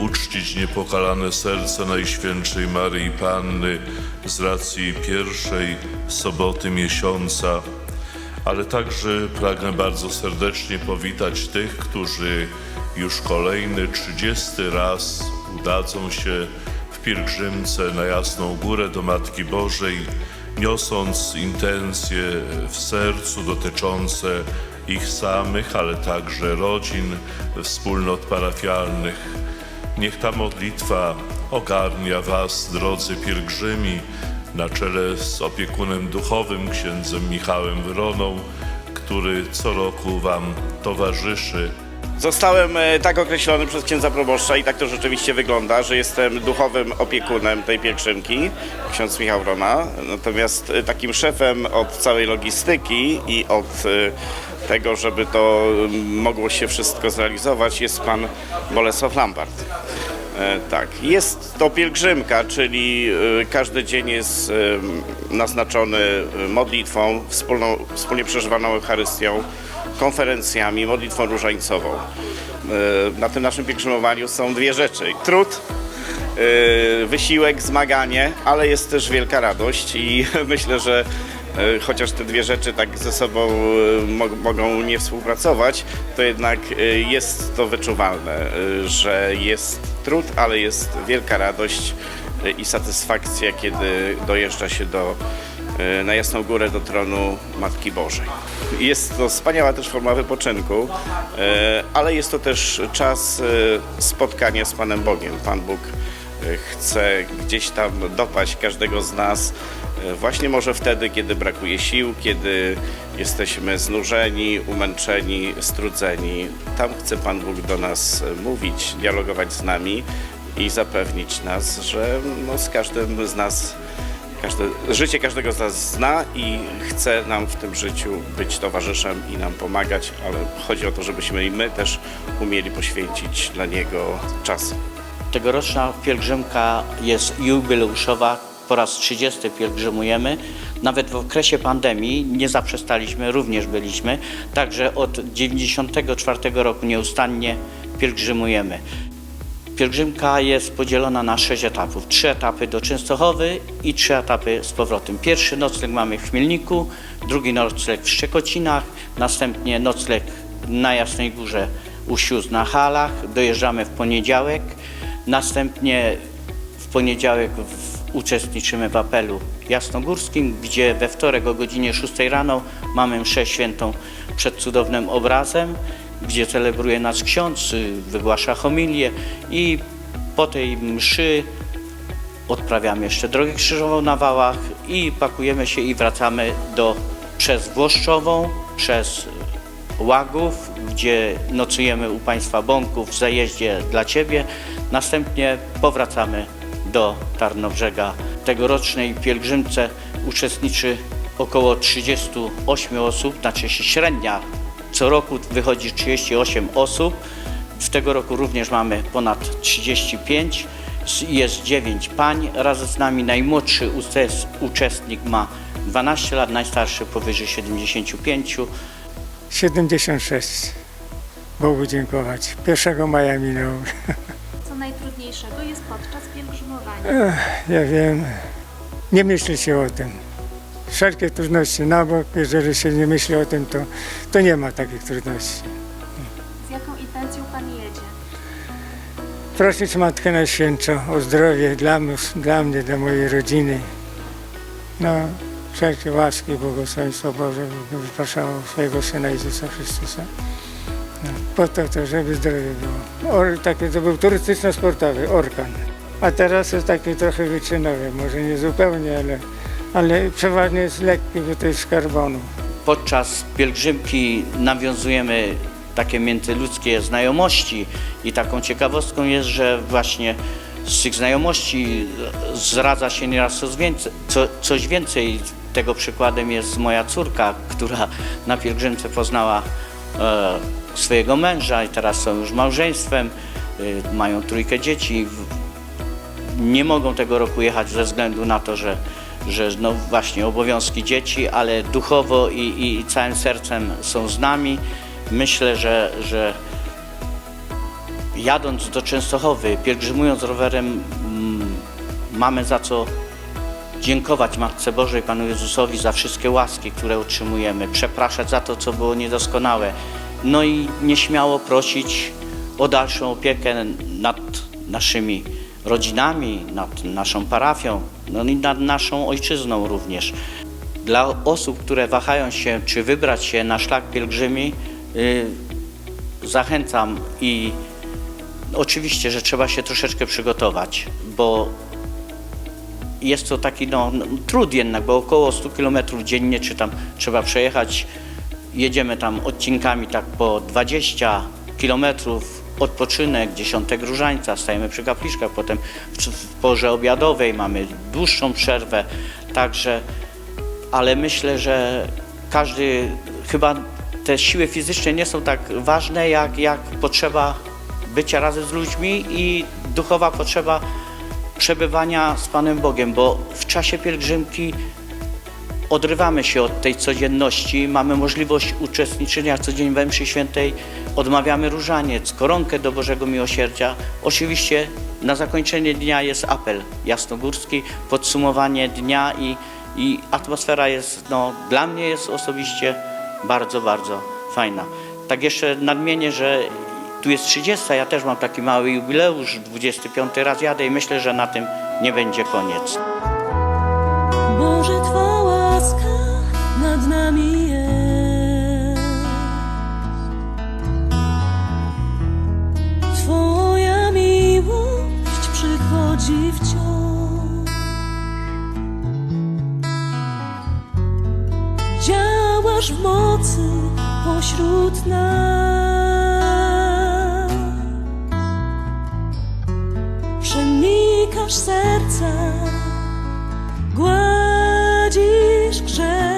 uczcić niepokalane serce Najświętszej Maryi Panny z racji pierwszej soboty miesiąca, ale także pragnę bardzo serdecznie powitać tych, którzy już kolejny, trzydziesty raz udadzą się w pielgrzymce na Jasną Górę do Matki Bożej, niosąc intencje w sercu dotyczące ich samych, ale także rodzin, wspólnot parafialnych. Niech ta modlitwa ogarnia Was, drodzy pielgrzymi, na czele z opiekunem duchowym, księdzem Michałem Wroną, który co roku Wam towarzyszy. Zostałem e, tak określony przez księdza proboszcza i tak to rzeczywiście wygląda, że jestem duchowym opiekunem tej pielgrzymki, ksiądz Michał Wrona. Natomiast e, takim szefem od całej logistyki i od e, tego, żeby to mogło się wszystko zrealizować jest pan Bolesław Lampart. E, Tak, jest to pielgrzymka, czyli e, każdy dzień jest naznaczony e, modlitwą, wspólną, wspólnie przeżywaną Eucharystią, konferencjami, modlitwą różańcową. E, Na tym naszym pielgrzymowaniu są dwie rzeczy. Trud, e, wysiłek, zmaganie, ale jest też wielka radość i myślę, że chociaż te dwie rzeczy tak ze sobą e, mo- mogą nie współpracować, to jednak e, jest to wyczuwalne, e, że jest trud, ale jest wielka radość e, i satysfakcja, kiedy dojeżdża się do, e, na Jasną Górę do tronu Matki Bożej. Jest to wspaniała też forma wypoczynku, e, ale jest to też czas e, spotkania z Panem Bogiem. Pan Bóg e, chce gdzieś tam dopaść każdego z nas, e, właśnie może wtedy, kiedy brakuje sił, kiedy jesteśmy znużeni, umęczeni, strudzeni. Tam chce Pan Bóg do nas e, mówić, dialogować z nami i zapewnić nas, że no, z każdym z nas Każde, życie każdego z nas zna i chce nam w tym życiu być towarzyszem i nam pomagać, ale chodzi o to, żebyśmy i my też umieli poświęcić dla Niego czas. Tegoroczna pielgrzymka jest jubileuszowa, po raz 30 pielgrzymujemy. Nawet w okresie pandemii nie zaprzestaliśmy, również byliśmy, także od 94 roku nieustannie pielgrzymujemy. Pielgrzymka jest podzielona na sześć etapów. Trzy etapy do Częstochowy i trzy etapy z powrotem. Pierwszy nocleg mamy w Chmielniku, drugi nocleg w Szczekocinach, następnie nocleg na Jasnej Górze u Sióz na Halach. Dojeżdżamy w poniedziałek, następnie w poniedziałek w, uczestniczymy w apelu jasnogórskim, gdzie we wtorek o godzinie 6 rano mamy mszę świętą przed cudownym obrazem gdzie celebruje nas ksiądz, y, wygłasza homilię i po tej mszy odprawiamy jeszcze drogę krzyżową na wałach i pakujemy się i wracamy do przez Włoszczową, przez Łagów, gdzie nocujemy u Państwa Bąków w zajeździe dla Ciebie. Następnie powracamy do Tarnobrzega. Tegorocznej pielgrzymce uczestniczy około 38 osób, znaczy średnia co roku wychodzi 38 osób. W tego roku również mamy ponad 35. Jest 9 pań razem z nami. Najmłodszy uczestnik ma 12 lat, najstarszy powyżej 75. 76. Bogu dziękować. 1 maja minął. Najtrudniejszego jest podczas pielgrzymowania? Ja wiem, nie myśli się o tym. Wszelkie trudności na bok, jeżeli się nie myśli o tym, to, to nie ma takich trudności. Z jaką intencją Pan jedzie? Prosić Matkę Najświętszą o zdrowie dla, dla mnie, dla mojej rodziny. No, wszelkie łaski i błogosławieństwo Boże wypraszało swojego Syna Jezusa Chrystusa. Po to, żeby zdrowie było. Or, taki to był turystyczno-sportowy, Orkan. A teraz jest taki trochę wyczynowy, może nie zupełnie, ale, ale przeważnie jest lekki, bo to jest z karbonu. Podczas pielgrzymki nawiązujemy takie międzyludzkie znajomości i taką ciekawostką jest, że właśnie z tych znajomości zradza się nieraz coś więcej, co, coś więcej. Tego przykładem jest moja córka, która na pielgrzymce poznała swojego męża i teraz są już małżeństwem, e, mają trójkę dzieci. Nie mogą tego roku jechać ze względu na to, że, że no właśnie obowiązki dzieci, ale duchowo i, i całym sercem są z nami. Myślę, że, że jadąc do Częstochowy, pielgrzymując rowerem, mm, mamy za co dziękować Matce Bożej, Panu Jezusowi za wszystkie łaski, które otrzymujemy, przepraszać za to, co było niedoskonałe, no i nieśmiało prosić o dalszą opiekę nad naszymi rodzinami, nad naszą parafią, no i nad naszą ojczyzną również. Dla osób, które wahają się, czy wybrać się na szlak pielgrzymi, y, zachęcam i oczywiście, że trzeba się troszeczkę przygotować, bo jest to taki no, no, trud jednak, bo około 100 km dziennie czy tam trzeba przejechać. Jedziemy tam odcinkami tak po 20 km, odpoczynek, 10 różańca, stajemy przy kapliczkach, potem w, w porze obiadowej mamy dłuższą przerwę, także, ale myślę, że każdy, chyba te siły fizyczne nie są tak ważne, jak, jak potrzeba bycia razem z ludźmi i duchowa potrzeba przebywania z Panem Bogiem, bo w czasie pielgrzymki odrywamy się od tej codzienności, mamy możliwość uczestniczenia codziennie we mszy świętej, odmawiamy różaniec, koronkę do Bożego Miłosierdzia. Oczywiście na zakończenie dnia jest apel jasnogórski, podsumowanie dnia i, i atmosfera jest, no, dla mnie jest osobiście bardzo, bardzo fajna. Tak jeszcze nadmienię, że tu jest 30, ja też mam taki mały jubileusz, 25 raz jadę i myślę, że na tym nie będzie koniec. Boże, Twa łaska nad nami jest. Twoja miłość przychodzi wciąż. Działasz w mocy pośród nas. Serca gładzisz grzech.